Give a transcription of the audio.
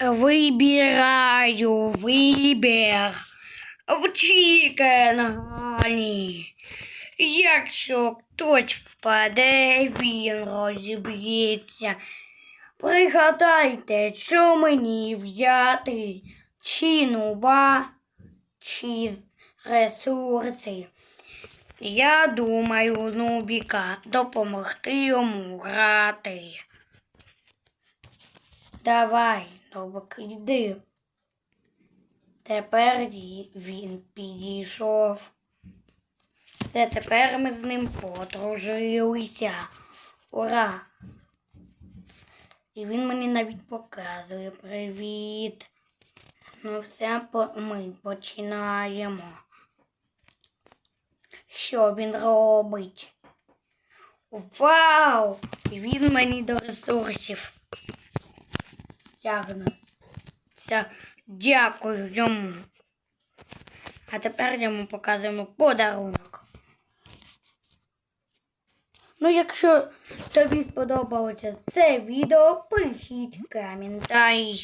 Вибираю вибір. Втікає нагальні. Якщо хтось впаде, він розіб'ється. Пригадайте, що мені взяти, чи нуба, чи ресурси. Я думаю, Нубіка допомогти йому грати. Давай, Нубик, йди. Тепер він підійшов. Все, тепер ми з ним подружилися. Ура! І він мені навіть показує привіт. Ну, все ми починаємо. Що він робить? Вау! І він мені до ресурсів тягне. Все, дякую йому. А тепер йому показуємо подарунок. Ну, якщо тобі сподобалося це відео, пишіть коментарі.